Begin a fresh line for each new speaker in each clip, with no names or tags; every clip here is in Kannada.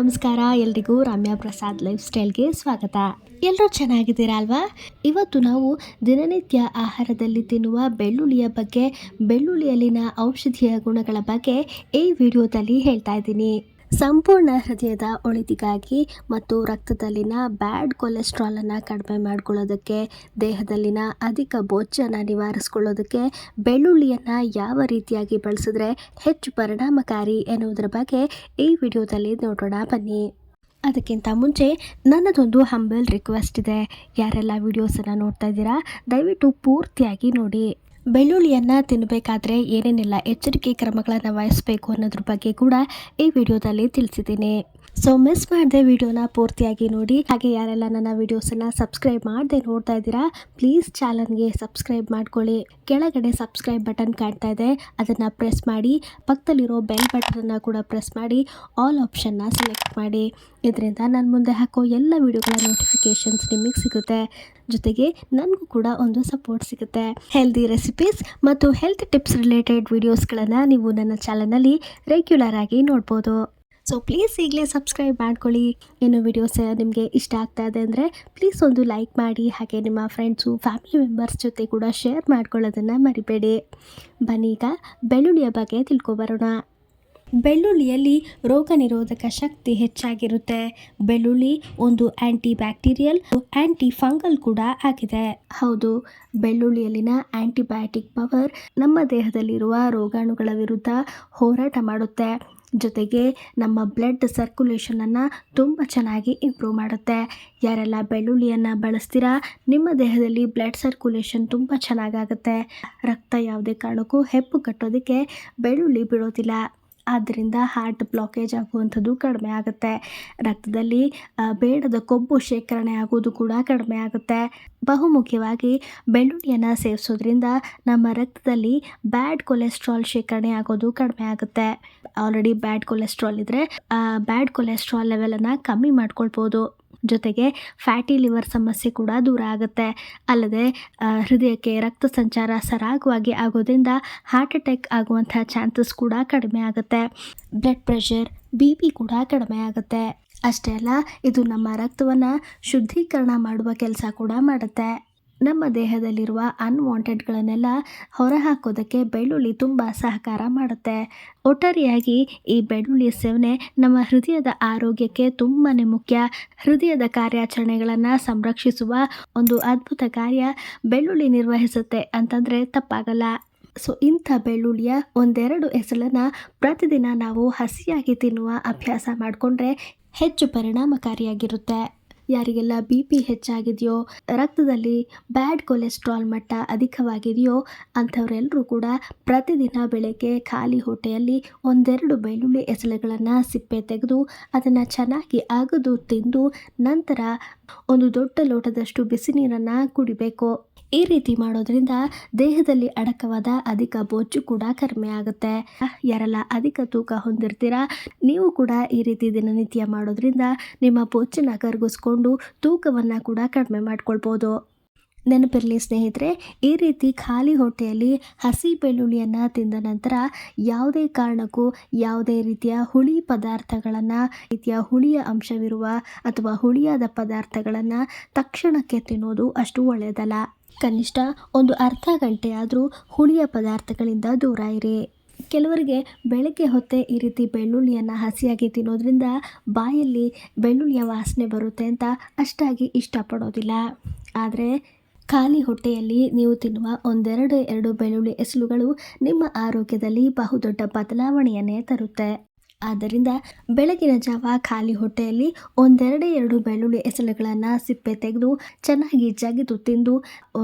ನಮಸ್ಕಾರ, ಎಲ್ರಿಗೂ ರಮ್ಯಾ ಪ್ರಸಾದ್ ಲೈಫ್ ಸ್ಟೈಲ್ಗೆ ಸ್ವಾಗತ. ಎಲ್ಲರೂ ಚೆನ್ನಾಗಿದ್ದೀರಾ ಅಲ್ವಾ ಇವತ್ತು ನಾವು ದಿನನಿತ್ಯ ಆಹಾರದಲ್ಲಿ ತಿನ್ನುವ ಬೆಳ್ಳುಳ್ಳಿಯ ಬಗ್ಗೆ, ಬೆಳ್ಳುಳ್ಳಿಯಲ್ಲಿನ ಔಷಧೀಯ ಗುಣಗಳ ಬಗ್ಗೆ ಈ ವಿಡಿಯೋದಲ್ಲಿ ಹೇಳ್ತಾ ಇದ್ದೀನಿ. ಸಂಪೂರ್ಣ ಹೃದಯದ ಒಳಿತಿಗಾಗಿ ಮತ್ತು ರಕ್ತದಲ್ಲಿನ ಬ್ಯಾಡ್ ಕೊಲೆಸ್ಟ್ರಾಲನ್ನು ಕಡಿಮೆ ಮಾಡ್ಕೊಳ್ಳೋದಕ್ಕೆ, ದೇಹದಲ್ಲಿನ ಅಧಿಕ ಬೊಜ್ಜನ್ನು ನಿವಾರಿಸ್ಕೊಳ್ಳೋದಕ್ಕೆ ಬೆಳ್ಳುಳ್ಳಿಯನ್ನು ಯಾವ ರೀತಿಯಾಗಿ ಬಳಸಿದ್ರೆ ಹೆಚ್ಚು ಪರಿಣಾಮಕಾರಿ ಎನ್ನುವುದರ ಬಗ್ಗೆ ಈ ವಿಡಿಯೋದಲ್ಲಿ ನೋಡೋಣ, ಬನ್ನಿ. ಅದಕ್ಕಿಂತ ಮುಂಚೆ ನನ್ನದೊಂದು ಹಂಬಲ್ ರಿಕ್ವೆಸ್ಟ್ ಇದೆ. ಯಾರೆಲ್ಲ ವಿಡಿಯೋಸನ್ನು ನೋಡ್ತಾ ಇದ್ದೀರಾ, ದಯವಿಟ್ಟು ಪೂರ್ತಿಯಾಗಿ ನೋಡಿ. ಬೆಳ್ಳುಳ್ಳಿಯನ್ನು ತಿನ್ನಬೇಕಾದ್ರೆ ಏನೇನೆಲ್ಲ ಎಚ್ಚರಿಕೆ ಕ್ರಮಗಳನ್ನು ವಹಿಸಬೇಕು ಅನ್ನೋದ್ರ ಬಗ್ಗೆ ಕೂಡ ಈ ವಿಡಿಯೋದಲ್ಲಿ ತಿಳಿಸಿದ್ದೀನಿ. ಸೊ ಮಿಸ್ ಮಾಡದೆ ವಿಡಿಯೋನ ಪೂರ್ತಿಯಾಗಿ ನೋಡಿ. ಹಾಗೆ ಯಾರೆಲ್ಲ ನನ್ನ ವಿಡಿಯೋಸನ್ನು ಸಬ್ಸ್ಕ್ರೈಬ್ ಮಾಡದೆ ನೋಡ್ತಾ ಇದ್ದೀರಾ ಪ್ಲೀಸ್ ಚಾನಲ್ಗೆ ಸಬ್ಸ್ಕ್ರೈಬ್ ಮಾಡ್ಕೊಳ್ಳಿ. ಕೆಳಗಡೆ ಸಬ್ಸ್ಕ್ರೈಬ್ ಬಟನ್ ಕಾಣ್ತಾ ಇದೆ. ಅದನ್ನು ಪ್ರೆಸ್ ಮಾಡಿ. ಪಕ್ಕದಲ್ಲಿರೋ ಬೆಲ್ ಬಟನನ್ನು ಕೂಡ ಪ್ರೆಸ್ ಮಾಡಿ. ಆಲ್ ಆಪ್ಷನ್ನ ಸೆಲೆಕ್ಟ್ ಮಾಡಿ. ಇದರಿಂದ ನಾನು ಮುಂದೆ ಹಾಕೋ ಎಲ್ಲ ವಿಡಿಯೋಗಳ ನೋಟಿಫಿಕೇಷನ್ಸ್ ನಿಮಗೆ ಸಿಗುತ್ತೆ. ಜೊತೆಗೆ ನನಗೂ ಕೂಡ ಒಂದು ಸಪೋರ್ಟ್ ಸಿಗುತ್ತೆ. ಹೆಲ್ದಿ ರೆಸಿಪೀಸ್ ಮತ್ತು ಹೆಲ್ತ್ ಟಿಪ್ಸ್ ರಿಲೇಟೆಡ್ ವಿಡಿಯೋಸ್ಗಳನ್ನು ನೀವು ನನ್ನ ಚಾನಲ್ನಲ್ಲಿ ರೆಗ್ಯುಲರ್ ಆಗಿ ನೋಡ್ಬೋದು. ಸೊ ಪ್ಲೀಸ್ ಈಗಲೇ ಸಬ್ಸ್ಕ್ರೈಬ್ ಮಾಡ್ಕೊಳ್ಳಿ. ಏನು ವಿಡಿಯೋಸ್ ನಿಮಗೆ ಇಷ್ಟ ಆಗ್ತಾ ಇದೆ ಅಂದರೆ ಪ್ಲೀಸ್ ಒಂದು ಲೈಕ್ ಮಾಡಿ, ಹಾಗೆ ನಿಮ್ಮ ಫ್ರೆಂಡ್ಸು ಫ್ಯಾಮಿಲಿ ಮೆಂಬರ್ಸ್ ಜೊತೆ ಕೂಡ ಶೇರ್ ಮಾಡ್ಕೊಳ್ಳೋದನ್ನು ಮರಿಬೇಡಿ. ಬನ್ನಿ ಈಗ ಬೆಳ್ಳುಳ್ಳಿಯ ಬಗ್ಗೆ ತಿಳ್ಕೊಬರೋಣ ಬೆಳ್ಳುಳ್ಳಿಯಲ್ಲಿ ರೋಗ ನಿರೋಧಕ ಶಕ್ತಿ ಹೆಚ್ಚಾಗಿರುತ್ತೆ. ಬೆಳ್ಳುಳ್ಳಿ ಒಂದು ಆಂಟಿ ಬ್ಯಾಕ್ಟೀರಿಯಲ್ ಆಂಟಿ ಫಂಗಲ್ ಕೂಡ ಆಗಿದೆ. ಹೌದು, ಬೆಳ್ಳುಳ್ಳಿಯಲ್ಲಿನ ಆಂಟಿಬಯೋಟಿಕ್ ಪವರ್ ನಮ್ಮ ದೇಹದಲ್ಲಿರುವ ರೋಗಾಣುಗಳ ವಿರುದ್ಧ ಹೋರಾಟ ಮಾಡುತ್ತೆ. ಜೊತೆಗೆ ನಮ್ಮ ಬ್ಲಡ್ ಸರ್ಕ್ಯುಲೇಷನನ್ನು ತುಂಬ ಚೆನ್ನಾಗಿ ಇಂಪ್ರೂವ್ ಮಾಡುತ್ತೆ. ಯಾರೆಲ್ಲ ಬೆಳ್ಳುಳ್ಳಿಯನ್ನು ಬಳಸ್ತೀರಾ, ನಿಮ್ಮ ದೇಹದಲ್ಲಿ ಬ್ಲಡ್ ಸರ್ಕ್ಯುಲೇಷನ್ ತುಂಬ ಚೆನ್ನಾಗಾಗುತ್ತೆ. ರಕ್ತ ಯಾವುದೇ ಕಾರಣಕ್ಕೂ ಹೆಪ್ಪು ಕಟ್ಟೋದಕ್ಕೆ ಬೆಳ್ಳುಳ್ಳಿ ಬಿಡೋದಿಲ್ಲ. ಆದ್ದರಿಂದ ಹಾರ್ಟ್ ಬ್ಲಾಕೇಜ್ ಆಗುವಂಥದ್ದು ಕಡಿಮೆ ಆಗುತ್ತೆ. ರಕ್ತದಲ್ಲಿ ಬೇಡದ ಕೊಬ್ಬು ಶೇಖರಣೆ ಆಗೋದು ಕೂಡ ಕಡಿಮೆ ಆಗುತ್ತೆ. ಬಹುಮುಖ್ಯವಾಗಿ ಬೆಳ್ಳುಳ್ಳಿಯನ್ನು ಸೇವಿಸೋದ್ರಿಂದ ನಮ್ಮ ರಕ್ತದಲ್ಲಿ ಬ್ಯಾಡ್ ಕೊಲೆಸ್ಟ್ರಾಲ್ ಶೇಖರಣೆ ಆಗೋದು ಕಡಿಮೆ ಆಗುತ್ತೆ. ಆಲ್ರೆಡಿ ಬ್ಯಾಡ್ ಕೊಲೆಸ್ಟ್ರಾಲ್ ಇದ್ದರೆ ಬ್ಯಾಡ್ ಕೊಲೆಸ್ಟ್ರಾಲ್ ಲೆವೆಲನ್ನು ಕಮ್ಮಿ ಮಾಡ್ಕೊಳ್ಬೋದು. ಜೊತೆಗೆ ಫ್ಯಾಟಿ ಲಿವರ್ ಸಮಸ್ಯೆ ಕೂಡ ದೂರ ಆಗುತ್ತೆ. ಅಲ್ಲದೆ ಹೃದಯಕ್ಕೆ ರಕ್ತ ಸಂಚಾರ ಸರಾಗವಾಗಿ ಆಗೋದ್ರಿಂದ ಹಾರ್ಟ್ ಅಟ್ಯಾಕ್ ಆಗುವಂಥ ಚಾನ್ಸಸ್ ಕೂಡ ಕಡಿಮೆ ಆಗುತ್ತೆ. ಬ್ಲಡ್ ಪ್ರೆಷರ್ ಬಿ ಪಿ ಕೂಡ ಕಡಿಮೆ ಆಗುತ್ತೆ. ಅಷ್ಟೇ ಅಲ್ಲ, ಇದು ನಮ್ಮ ರಕ್ತವನ್ನು ಶುದ್ಧೀಕರಣ ಮಾಡುವ ಕೆಲಸ ಕೂಡ ಮಾಡುತ್ತೆ. ನಮ್ಮ ದೇಹದಲ್ಲಿರುವ ಅನ್ವಾಂಟೆಡ್ಗಳನ್ನೆಲ್ಲ ಹೊರಹಾಕೋದಕ್ಕೆ ಬೆಳ್ಳುಳ್ಳಿ ತುಂಬ ಸಹಕಾರ ಮಾಡುತ್ತೆ. ಒಟ್ಟಾರೆಯಾಗಿ ಈ ಬೆಳ್ಳುಳ್ಳಿ ಸೇವನೆ ನಮ್ಮ ಹೃದಯದ ಆರೋಗ್ಯಕ್ಕೆ ತುಂಬಾ ಮುಖ್ಯ. ಹೃದಯದ ಕಾರ್ಯಾಚರಣೆಗಳನ್ನು ಸಂರಕ್ಷಿಸುವ ಒಂದು ಅದ್ಭುತ ಕಾರ್ಯ ಬೆಳ್ಳುಳ್ಳಿ ನಿರ್ವಹಿಸುತ್ತೆ ಅಂತಂದರೆ ತಪ್ಪಾಗಲ್ಲ. ಸೊ ಇಂಥ ಬೆಳ್ಳುಳ್ಳಿಯ ಒಂದೆರಡು ಹೆಸಳನ್ನು ಪ್ರತಿದಿನ ನಾವು ಹಸಿಯಾಗಿ ತಿನ್ನುವ ಅಭ್ಯಾಸ ಮಾಡಿಕೊಂಡ್ರೆ ಹೆಚ್ಚು ಪರಿಣಾಮಕಾರಿಯಾಗಿರುತ್ತೆ. ಯಾರಿಗೆಲ್ಲ ಬಿ ಪಿ ಹೆಚ್ಚಾಗಿದೆಯೋ, ರಕ್ತದಲ್ಲಿ ಬ್ಯಾಡ್ ಕೊಲೆಸ್ಟ್ರಾಲ್ ಮಟ್ಟ ಅಧಿಕವಾಗಿದೆಯೋ ಅಂಥವರೆಲ್ಲರೂ ಕೂಡ ಪ್ರತಿದಿನ ಬೆಳಗ್ಗೆ ಖಾಲಿ ಹೊಟ್ಟೆಯಲ್ಲಿ ಒಂದೆರಡು ಬೆಳ್ಳುಳ್ಳಿ ಎಸಳೆಗಳನ್ನು ಸಿಪ್ಪೆ ತೆಗೆದು ಅದನ್ನು ಚೆನ್ನಾಗಿ ಅಗದು ತಿಂದು ನಂತರ ಒಂದು ದೊಡ್ಡ ಲೋಟದಷ್ಟು ಬಿಸಿ ನೀರನ್ನು ಕುಡಿಬೇಕು. ಈ ರೀತಿ ಮಾಡೋದ್ರಿಂದ ದೇಹದಲ್ಲಿ ಅಡಕವಾದ ಅಧಿಕ ಬೊಜ್ಜು ಕೂಡ ಕಡಿಮೆ ಆಗುತ್ತೆ. ಯಾರೆಲ್ಲ ಅಧಿಕ ತೂಕ ಹೊಂದಿರ್ತೀರಾ, ನೀವು ಕೂಡ ಈ ರೀತಿ ದಿನನಿತ್ಯ ಮಾಡೋದ್ರಿಂದ ನಿಮ್ಮ ಬೊಜ್ಜನ್ನು ಕರಗಿಸ್ಕೊಂಡು ತೂಕವನ್ನು ಕೂಡ ಕಡಿಮೆ ಮಾಡ್ಕೊಳ್ಬೋದು. ನೆನಪಿರಲಿ ಸ್ನೇಹಿತರೆ, ಈ ರೀತಿ ಖಾಲಿ ಹೊಟ್ಟೆಯಲ್ಲಿ ಹಸಿ ಬೆಳ್ಳುಳ್ಳಿಯನ್ನು ತಿಂದ ನಂತರ ಯಾವುದೇ ಕಾರಣಕ್ಕೂ ಯಾವುದೇ ರೀತಿಯ ಹುಳಿ ಪದಾರ್ಥಗಳನ್ನು, ರೀತಿಯ ಹುಳಿಯ ಅಂಶವಿರುವ ಅಥವಾ ಹುಳಿಯಾದ ಪದಾರ್ಥಗಳನ್ನು ತಕ್ಷಣಕ್ಕೆ ತಿನ್ನೋದು ಅಷ್ಟು ಒಳ್ಳೆಯದಲ್ಲ. ಕನಿಷ್ಠ ಒಂದು ಅರ್ಧ ಗಂಟೆಯಾದರೂ ಹುಳಿಯ ಪದಾರ್ಥಗಳಿಂದ ದೂರ ಇರಿ. ಕೆಲವರಿಗೆ ಬೆಳಗ್ಗೆ ಹೊತ್ತೆ ಈ ರೀತಿ ಬೆಳ್ಳುಳ್ಳಿಯನ್ನು ಹಸಿಯಾಗಿ ತಿನ್ನೋದ್ರಿಂದ ಬಾಯಲ್ಲಿ ಬೆಳ್ಳುಳ್ಳಿಯ ವಾಸನೆ ಬರುತ್ತೆ ಅಂತ ಅಷ್ಟಾಗಿ ಇಷ್ಟಪಡೋದಿಲ್ಲ. ಆದರೆ ಖಾಲಿ ಹೊಟ್ಟೆಯಲ್ಲಿ ನೀವು ತಿನ್ನುವ ಒಂದೆರಡು ಎರಡು ಬೆಳ್ಳುಳ್ಳಿ ಎಸಲುಗಳು ನಿಮ್ಮ ಆರೋಗ್ಯದಲ್ಲಿ ಬಹುದೊಡ್ಡ ಬದಲಾವಣೆಯನ್ನೇ ತರುತ್ತೆ. ಆದ್ದರಿಂದ ಬೆಳಗಿನ ಜಾವ ಖಾಲಿ ಹೊಟ್ಟೆಯಲ್ಲಿ ಒಂದೆರಡು ಎರಡು ಬೆಳ್ಳುಳ್ಳಿ ಎಸಳುಗಳನ್ನು ಸಿಪ್ಪೆ ತೆಗೆದು ಚೆನ್ನಾಗಿ ಜಗಿದು ತಿಂದು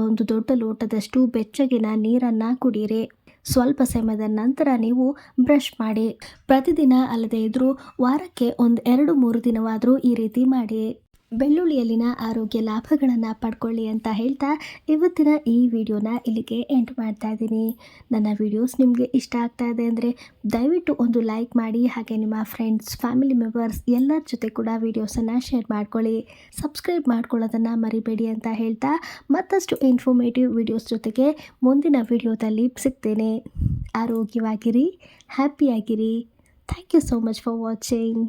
ಒಂದು ದೊಡ್ಡ ಲೋಟದಷ್ಟು ಬೆಚ್ಚಗಿನ ನೀರನ್ನು ಕುಡಿಯಿರಿ. ಸ್ವಲ್ಪ ಸಮಯದ ನಂತರ ನೀವು ಬ್ರಷ್ ಮಾಡಿ, ಪ್ರತಿದಿನ ಅಲ್ಲದೇ ಇದ್ದರೂ ವಾರಕ್ಕೆ ಒಂದು ಎರಡು ಮೂರು ದಿನವಾದರೂ ಈ ರೀತಿ ಮಾಡಿ. ಬೆಳ್ಳುಳ್ಳಿಯಲ್ಲಿನ ಆರೋಗ್ಯ ಲಾಭಗಳನ್ನು ಪಡ್ಕೊಳ್ಳಿ ಅಂತ ಹೇಳ್ತಾ ಇವತ್ತಿನ ಈ ವಿಡಿಯೋನ ಇಲ್ಲಿಗೆ ಎಂಡ್ ಮಾಡ್ತಾ ಇದ್ದೀನಿ. ನನ್ನ ವಿಡಿಯೋಸ್ ನಿಮಗೆ ಇಷ್ಟ ಆಗ್ತಾ ಇದೆ ಅಂದರೆ ದಯವಿಟ್ಟು ಒಂದು ಲೈಕ್ ಮಾಡಿ, ಹಾಗೆ ನಿಮ್ಮ ಫ್ರೆಂಡ್ಸ್ ಫ್ಯಾಮಿಲಿ ಮೆಂಬರ್ಸ್ ಎಲ್ಲರ ಜೊತೆ ಕೂಡ ವೀಡಿಯೋಸನ್ನು ಶೇರ್ ಮಾಡ್ಕೊಳ್ಳಿ. ಸಬ್ಸ್ಕ್ರೈಬ್ ಮಾಡ್ಕೊಳ್ಳೋದನ್ನು ಮರಿಬೇಡಿ ಅಂತ ಹೇಳ್ತಾ ಮತ್ತಷ್ಟು ಇನ್ಫಾರ್ಮೇಟಿವ್ ವಿಡಿಯೋಸ್ ಜೊತೆಗೆ ಮುಂದಿನ ವಿಡಿಯೋದಲ್ಲಿ ಸಿಗ್ತೇನೆ. ಆರೋಗ್ಯವಾಗಿರಿ ಹ್ಯಾಪಿಯಾಗಿರಿ thank you so much for watching